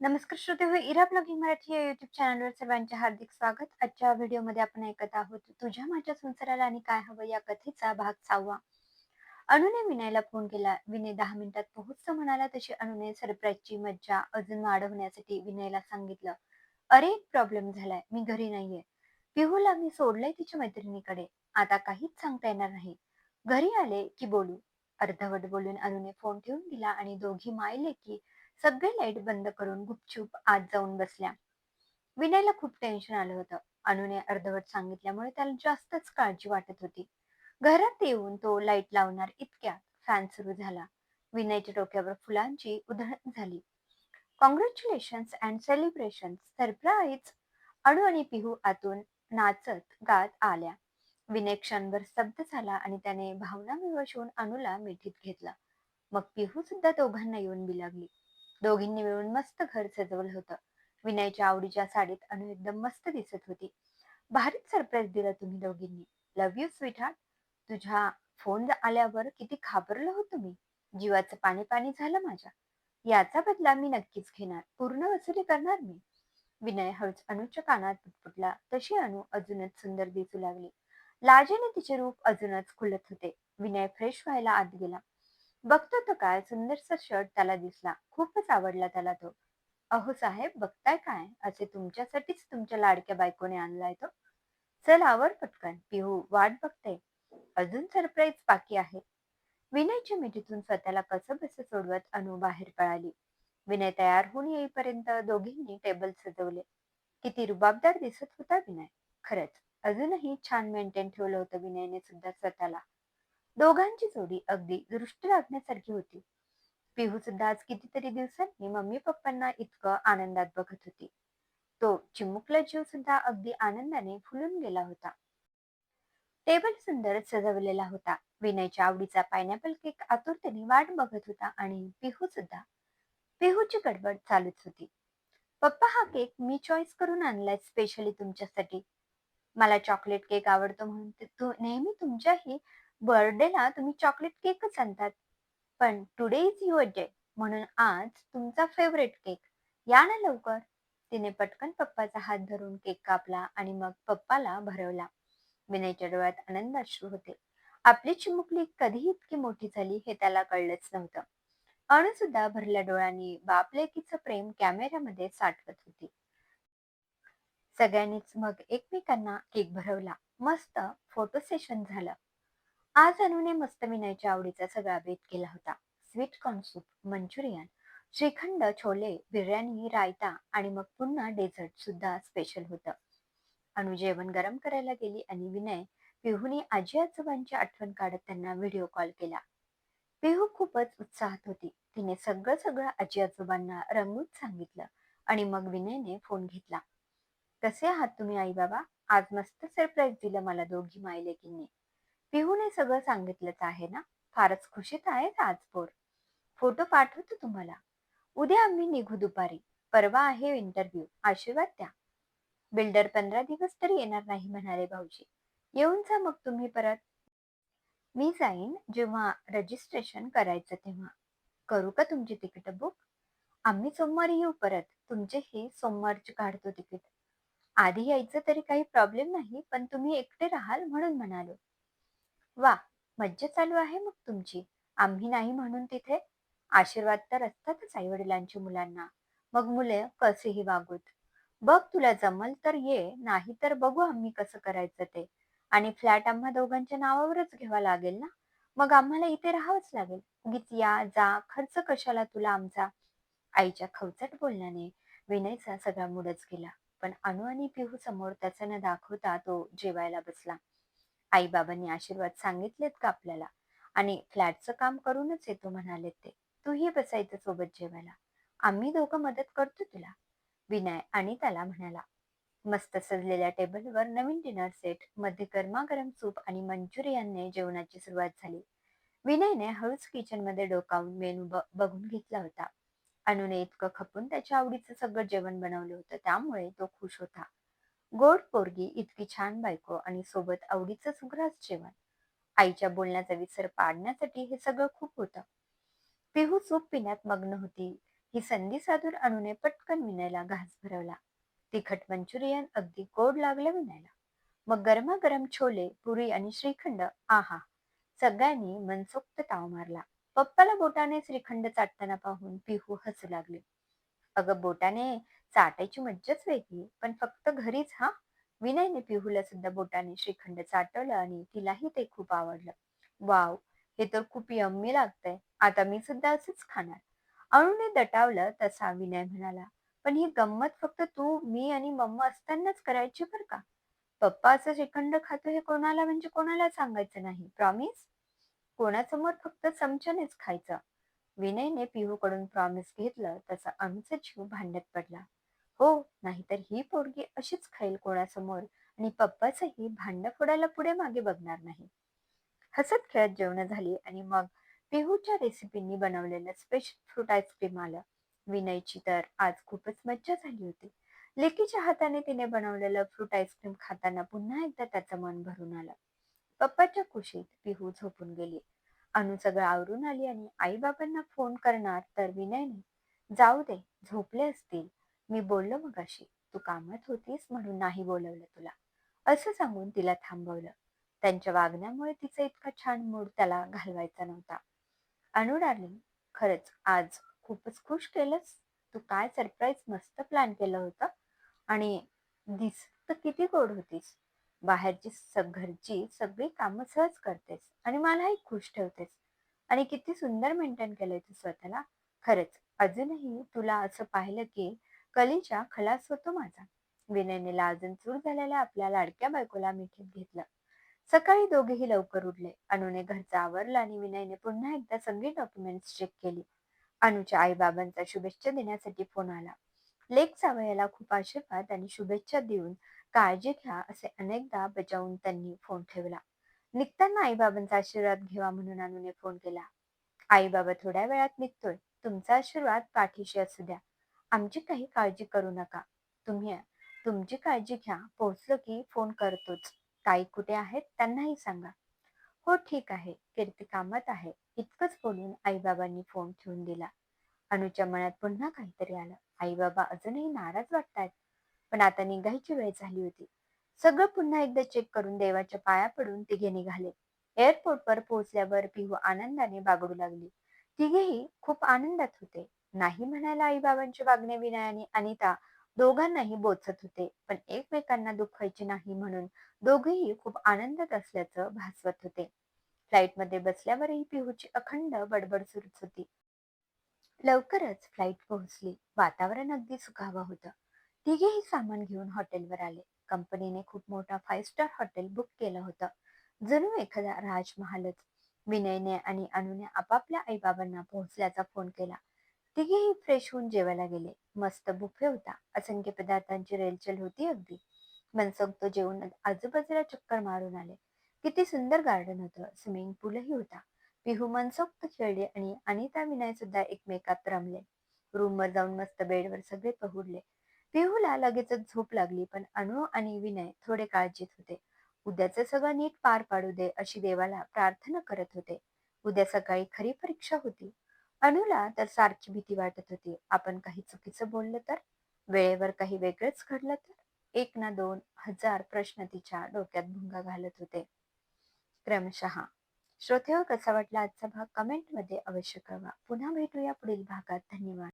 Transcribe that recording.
नमस्कार श्रोते हो इरा ब्लॉगिंग मराठी या युट्यूब चॅनलवर सर्वांचे हार्दिक स्वागत. आजच्या व्हिडिओमध्ये आपण ऐकत आहोत तुझ्या माझ्या संसाराला आणि काय हवं या कथेचा भाग सहावा. अनुने विनयला फोन केला. विनय दहा मिनिटात पोहोचतो म्हणाला तशी अनुने सरप्राईजची मज्जा अजून वाढवण्यासाठी विनयला सांगितलं. अरे एक प्रॉब्लेम झालाय. मी घरी नाहीये. पिहूला मी सोडलंय तिच्या मैत्रिणीकडे. आता काहीच सांगता येणार नाही. घरी आले की बोलू. अर्धवट बोलून अनुने फोन ठेवून दिला आणि दोघी मायले की सगळे लाइट बंद करून गुपचूप आत जाऊन बसल्या. विनयला खूप टेन्शन आलं होतं. अनुने अर्धवट सांगितल्यामुळे त्याला जास्तच काळजी वाटत होती. घरात येऊन तो लाइट लावणार इतक्यात फॅन सुरू झाला. विनयच्या डोक्यावर फुलांची उधळण झाली. कॉंग्रॅच्युलेशन अँड सेलिब्रेशन सरप्राईज अणू आणि पिहू आतून नाचत गात आल्या. विनय क्षणभर स्तब्ध झाला आणि त्याने भावना विवश होऊन अणूला मिठीत घेतला. मग पिहू सुद्धा दोघांना येऊन बिलागली. दोघींनी मिळून मस्त घर सजवलं होतं. विनयच्या आवडीच्या साडीत अनु एकदम मस्त दिसत होती. भारीच सरप्राईज दिला तुम्ही दोघींनी. लव्ह यू स्वीट हार्ट तुझ्या फोन आल्यावर किती घाबरलो हो तुम्ही जीवाचं पाणी पाणी झालं माझ्या. याचा बदला मी नक्कीच घेणार. पूर्ण वसुली करणार मी. विनय हळूच अनुच्या कानात पुटपुटला. तशी अनु अजूनच सुंदर दिसू लागली. लाजेने तिचे रूप अजूनच खुलत होते. विनय फ्रेश व्हायला आत गेला. बघतो तो काय सुंदरसा शर्ट त्याला दिसला. खूपच आवडला त्याला तो. अहो साहेब बघताय काय? असे तुमच्यासाठीच तुमच्या लाडक्या बायकोने आणलाय तो. चल आवर पटकन. पिहू वाट बघते. अजून सरप्राईज बाकी आहे. विनयच्या मिठीतून स्वतःला कसं बस सोडवत अनु बाहेर पळाली. विनय तयार होऊन येईपर्यंत दोघींनी टेबल सजवले. किती रुबाबदार दिसत होता विनय. खरंच अजूनही छान मेंटेन ठेवलं होतं विनयने सुद्धा स्वतःला. दोघांची जोडी अगदी दृष्ट लागण्यासारखी होती. पिहू सुद्धा आज कितीतरी दिवसांनी मम्मी पप्पांना इतकं आनंदात बघत होती. तो चिमुकला जीव सुद्धा अगदी आनंदाने फुलून गेला होता. टेबल सुंदर सजवलेला होता. विनयच्या आवडीचा पायनॅपल केक आतुरतेने वाट बघत होता आणि पिहू सुद्धा. पिहूची गडबड चालूच होती. पप्पा हा केक मी चॉईस करून आणलाय स्पेशली तुमच्यासाठी. मला चॉकलेट केक आवडतो म्हणून नेहमी तुमच्याही बर्थडेला तुम्ही चॉकलेट केकच आणतात. पण टुडे इज युअर डे म्हणून आज तुमचा फेवरेट केक या ना लवकर. तिने पटकन पप्पाचा हात धरून केक कापला आणि मग पप्पाला भरवला. विनयच्या डोळ्यात आनंद अश्रू होते. आपली चिमुकली कधी इतकी मोठी झाली हे त्याला कळलंच नव्हतं. अणु सुद्धा भरल्या डोळ्यांनी बापलेकीचं प्रेम कॅमेऱ्यामध्ये साठवत होती. सगळ्यांनीच मग एकमेकांना केक भरवला. मस्त फोटो सेशन झालं. आज अनुने मस्त विनयच्या आवडीचा सगळा बेत केला होता. Sweet corn soup Manchurian shrikhand chole biryani raita आणि मग पुन्हा डेझर्ट सुद्धा स्पेशल होतं. अनु जेवण गरम करायला गेली आणि विनय पिहूने आजी आजोबांची आठवण काढत त्यांना व्हिडिओ कॉल केला. पिहू खूपच उत्साहात होती. तिने सगळं सगळं आजी आजोबांना रंगून सांगितलं आणि मग विनयने फोन घेतला. कसे आहात तुम्ही आई बाबा? आज मस्त सरप्राईज दिलं मला दोघी मायलेकींनी. पिहूने सगळं सांगितलंच आहे ना? फारच खुशीत आहेत आज पोर फोटो पाठवतो तुम्हाला. उद्या आम्ही निघू दुपारी. परवा आहे इंटरव्ह्यू आशीर्वाद द्या. बिल्डर पंधरा दिवस तरी येणार नाही म्हणाले भाऊजी. येऊन जा मग तुम्ही परत. मी जाईन जेव्हा रजिस्ट्रेशन करायचं तेव्हा. करू का तुमची तिकीट बुक आम्ही सोमवारी येऊ परत. तुमचे हे सोमवारचे काढतो तिकीट. आधी यायचं तरी काही प्रॉब्लेम नाही पण तुम्ही एकटे राहाल म्हणून म्हणालो. वा मज्जा चालू आहे मग तुमची. आम्ही नाही म्हणून तिथे. आशीर्वाद तर असतातच आई वडिलांच्या मुलांना. मग मुले कसेही वागूत. बघ तुला जमल तर ये नाही तर बघू आम्ही कसं करायचं ते. आणि फ्लॅट आम्हा दोघांच्या नावावरच घ्यावा लागेल ना? मग आम्हाला इथे राहावंच लागेल. उगीच या जा खर्च कशाला तुला आमचा? आईच्या खवचट बोलण्याने विनयचा सगळा मुडच गेला. पण अनु आणि पिहू समोर त्याचं न दाखवता तो जेवायला बसला. आई बाबांनी आशीर्वाद सांगितलेत का आपल्याला? आणि फ्लॅटचं काम करूनच येतो म्हणाले ते. तूही बसायचं सोबत जेवायला. आम्ही दोघं मदत करतो तुला. विनय आणि त्याला म्हणाला मस्त सजलेल्या टेबलवर नवीन डिनर सेटमध्ये गरमागरम सूप आणि मंचुरियनने जेवणाची सुरुवात झाली. विनयने हळूच किचनमध्ये डोकावून मेनू बघून घेतला होता. अनुने इतकं खपून त्याच्या आवडीचं सगळं जेवण बनवलं होतं त्यामुळे तो खुश होता. गोड पोरगी इतकी छान बायको आणि सोबत आवडीचं सुग्रास जेवण. आईच्या बोलण्याचा विसर पाडण्यासाठी हे सगळं खूप होतं. पिहू सूप पिण्यात मग्न होती. ही संधी साधून अनुने पटकन विनयला घास भरवला. तिखट मंचुरियन अगदी गोड लागलं विनायला मग गरमागरम छोले पुरी आणि श्रीखंड आहा. सगळ्यांनी मनसोक्त ताव मारला. पप्पाला बोटाने श्रीखंड चाटताना पाहून पिहू हसू लागले. अगं बोटाने चाटायची मज्जाच वेगळी. पण फक्त घरीच हा? विनयने पिहूला सुद्धा बोटाने श्रीखंड चाटवलं आणि तिलाही ते खूप आवडलं. वाव हे तर खूप यम्मी लागतंय. आता मी सुद्धा असंच खाणार. अरुणने दटावलं तसा विनय म्हणाला पण ही गंमत फक्त तू मी आणि मम्मा असतानाच करायची बर का? पप्पा असं श्रीखंड खातो हे कोणाला म्हणजे कोणाला सांगायचं नाही प्रॉमिस? कोणासमोर फक्त चमच्यानेच खायचं. विनयने पिहूकडून प्रॉमिस घेतलं तसा आमचा जीव भांड्यात पडला. हो नाहीतर ही पोरगी अशीच खाईल कोणासमोर आणि पप्पाचंही भांड फोडायला पुढे मागे बघणार नाही. हसत खेळत जेवण झाली आणि मग पिहूच्या रेसिपींनी बनवलेलं स्पेशल फ्रूट आईस्क्रीम आलं. विनयची तर आज खूपच मज्जा झाली होती. लेकीच्या हाताने तिने बनवलेलं फ्रूट आईस्क्रीम खाताना पुन्हा एकदा त्याचं मन भरून आलं. पप्पाच्या कुशीत पिहू झोपून गेली. अनु सगळं आवरून आली आणि आई बाबांना फोन करणार तर विनयने जाऊ दे झोपले असतील. मी बोललो मगाशी तू कामात होतीस म्हणून नाही बोलवलं तुला. असं सांगून तिला थांबवलं. त्यांच्या वागण्यामुळे तिचा इतका छान मूड त्याला घालवायचा नव्हता. अनु डार्लिंग खरंच आज खूपच खुश केलंस? तू काय सरप्राईज मस्त प्लॅन केलं होतं? आणि दिस तर किती गोड होतीस. बाहेरची घरची सगळी कामं सहज करतेस आणि मलाही खुश ठेवतेस. आणि किती सुंदर मेंटेन केलंय तू स्वतःला. खरंच अजूनही तुला असं पाहिलं की कलीच्या खलास होतो माझा. विनयने लाजून चूर झालेल्या आपल्या लाडक्या बायकोला मिठीत घेतलं. सकाळी दोघेही लवकर उठले अनुने घरचा आवरला आणि विनयने पुन्हा एकदा सगळी डॉक्युमेंट्स चेक केली. अनुच्या आईबाबांचा शुभेच्छा देण्यासाठी फोन आला. लेख सावयाला खूप आशीर्वाद आणि शुभेच्छा देऊन काळजी घ्या असे अनेकदा बजावून त्यांनी फोन ठेवला. निघताना आईबाबांचा आशीर्वाद घेवा म्हणून अनुने फोन केला. आई बाबा थोड्या वेळात निघतोय. तुमचा आशीर्वाद पाठीशी असू द्या. आमची काही काळजी करू नका. तुम्ही तुमची काळजी घ्या. पोहोचलो की फोन करतोच. ताई कुठे आहेत त्यांनाही सांगा. हो ठीक आहे. कीर्ती कामात आहे. इतकंच बोलून आईबाबांनी फोन ठेवून दिला. अनुच्या मनात पुन्हा काहीतरी आलं. आईबाबा अजूनही नाराज वाटतायत. पण आता निघायची वेळ झाली होती. सगळं पुन्हा एकदा चेक करून देवाच्या पाया पडून तिघे निघाले. एअरपोर्टवर पोहोचल्यावर पिहू आनंदाने बागडू लागली. तिघेही खूप आनंदात होते. नाही म्हणायला आई वागणे विनय आणि अनिता दोघांनाही बोचत होते. पण एकमेकांना दुखवायचे नाही म्हणून दोघेही खूप आनंदात असल्याचं भासवत होते. फ्लाईटमध्ये बसल्यावरही पिहूची अखंड बडबड सुरूच होती. लवकरच फ्लाईट पोहोचली. वातावरण अगदी सुखावं होतं. तिघेही सामान घेऊन हॉटेलवर आले. कंपनीने खूप मोठा फाईव्ह स्टार हॉटेल बुक केलं होतं. जणू एखादा राजमहालच. विनयने आणि अनुने आपापल्या आईबाबांना पोहोचल्याचा फोन केला. तिघेही फ्रेश होऊन जेवायला गेले. मस्त बुफे होता. असंख्य पदार्थांची रेलचेल होती अगदी. मनसोक्त जेवून आजूबाजूला चक्कर मारून आले. किती सुंदर गार्डन होतं. स्विमिंग पूलही होता. पिहू मनसोक्त खेळले आणि अनिता विनय सुद्धा एकमेकात रमले. रूमवर जाऊन मस्त बेडवर सगळे पहुडले पिहूला लगेचच झोप लागली पण अनु आणि विनय थोडे काळजीत होते. उद्याचं सगळं नीट पार पाडू दे अशी देवाला प्रार्थना करत होते. उद्या सकाळी खरी परीक्षा होती. अनुला तर सारखी भीती वाटत होती. आपण काही चुकीचं बोललं तर? वेळेवर काही वेगळंच घडलं तर? एक ना दोन हजार प्रश्न तिच्या डोक्यात भुंगा घालत होते. क्रमशः. श्रोते हो, कसा वाटला आजचा भाग? कमेंटमध्ये अवश्य कळवा. पुन्हा भेटूया पुढील भागात. धन्यवाद.